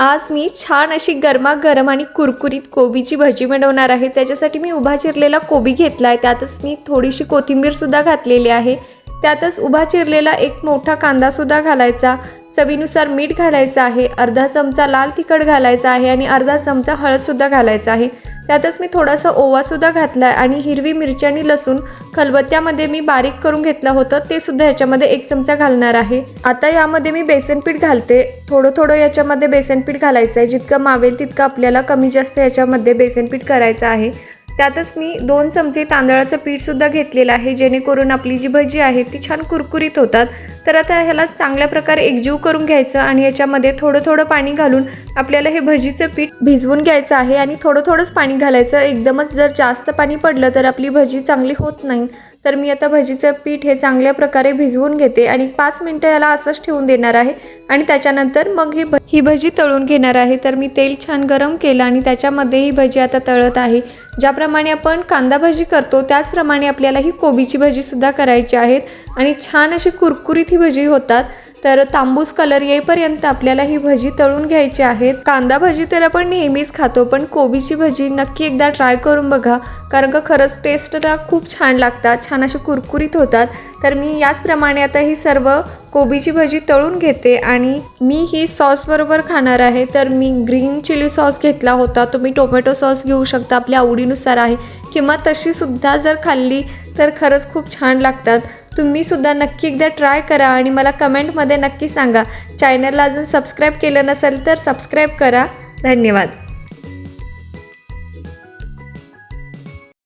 आज मी छान अशी गरमागरम आणि कुरकुरीत कोबीची भजी बनवणार आहे. त्याच्यासाठी मी उभा चिरलेला कोबी घेतला आहे त्यातच मी थोडीशी कोथिंबीरसुद्धा घातलेली आहे. त्यातच उभा चिरलेला एक मोठा कांदासुद्धा घालायचा. चवीनुसार मीठ घालायचं आहे. अर्धा चमचा लाल तिखट घालायचा आहे आणि अर्धा चमचा हळदसुद्धा घालायचा आहे. त्यातच मी थोडासा ओवासुद्धा घातला आहे आणि हिरवी मिरची आणि लसूण खलबत्त्यामध्ये मी बारीक करून घेतलं होतं ते सुद्धा याच्यामध्ये एक चमचा घालणार आहे. आता यामध्ये मी बेसन पीठ घालते. थोडं थोडं याच्यामध्ये बेसन पीठ घालायचं आहे जितकं मावेल तितकं आपल्याला कमी जास्त याच्यामध्ये बेसन पीठ करायचं आहे. त्यातच मी दोन चमचे तांदळाचं पीठसुद्धा घेतलेलं आहे. जेणेकरून आपली जी भजी आहे ती छान कुरकुरीत होतात. तर आता ह्याला चांगल्या प्रकारे एकजीव करून घ्यायचं आणि याच्यामध्ये थोडं थोडं पाणी घालून आपल्याला हे भजीचं पीठ भिजवून घ्यायचं आहे आणि थोडं थोडंच पाणी घालायचं. एकदमच जर जास्त पाणी पडलं तर आपली भजी चांगली होत नाही. तर मी आता भजीचं पीठ हे चांगल्या प्रकारे भिजवून घेते आणि पाच मिनटं याला असंच ठेवून देणार आहे. आणि त्याच्यानंतर मग ही भ ही भजी तळून घेणार आहे. तर मी तेल छान गरम केलं आणि त्याच्यामध्ये ही भजी आता तळत आहे. ज्याप्रमाणे आपण कांदा भजी करतो त्याचप्रमाणे आपल्याला ही कोबीची भजीसुद्धा करायची आहेत. आणि छान अशी कुरकुरीत ही भजी होतात. तर तांबूस कलर येईपर्यंत आपल्याला ही भजी तळून घ्यायची आहेत कांदा भजी तर आपण नेहमीच खातो पण कोबीची भजी नक्की एकदा ट्राय करून बघा कारण का खरंच टेस्टला खूप छान लागतात छान अशी कुरकुरीत होतात. तर मी याचप्रमाणे आता ही सर्व कोबीची भजी तळून घेते आणि मी ही सॉसबरोबर खाणार आहे. तर मी ग्रीन चिली सॉस घेतला होता तुम्ही टोमॅटो सॉस घेऊ शकता आपल्या आवडीनुसार आहे. किंवा तशीसुद्धा जर खाल्ली तर खरंच खूप छान लागतात. तुम्हीसुद्धा नक्की एकदा ट्राय करा आणि मला कमेंटमध्ये नक्की सांगा. चॅनलला अजून सबस्क्राईब केलं नसेल तर सबस्क्राईब करा. धन्यवाद.